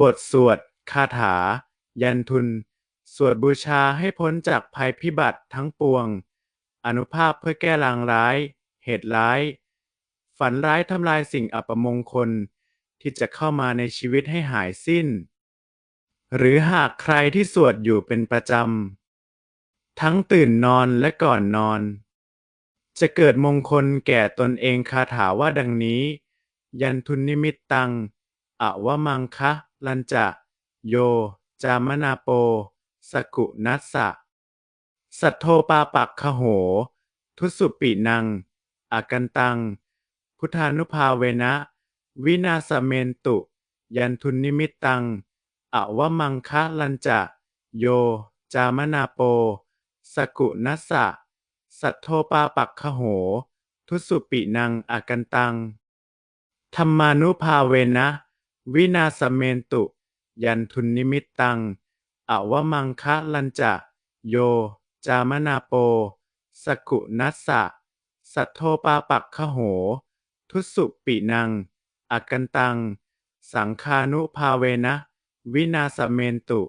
บทสวด คาถา ยันทุน สวดบูชาให้พ้นจากภัยพิบัติทั้งปวง อนุภาพเพื่อแก้ลางร้าย เหตุร้าย ฝันร้ายทำลายสิ่งอัปมงคล ที่จะเข้ามาในชีวิตให้หายสิ้น หรือหากใครที่สวดอยู่เป็นประจำ ทั้งตื่นนอนและก่อนนอน จะเกิดมงคลแก่ตนเองคาถาว่าดังนี้ ยันทุนนิมิตตังอวะมังคะ ลันจะ โย จามนาโป สกุนัสสะ สัทโทปาปักขโห ทุสุปินัง อากันตัง พุทธานุภาเวนะ วินาสเมนตุ ยันทุนนิมิตตังอวมังคะลันจะ โย จามนาโป สกุนัสสะ สัทโทปาปักขโห ทุสุปินังอากันตัง ธรรมานุภาเวนะ วินาสเมนตุ ยันทุนนิมิตตังอวมังคะลันจะ โย จามนาโป สกุนัสสะ สัทโทปาปักขโห ทุสุปินัง อกันตัง สังคานุภาเวนะ วินาสเมนตุ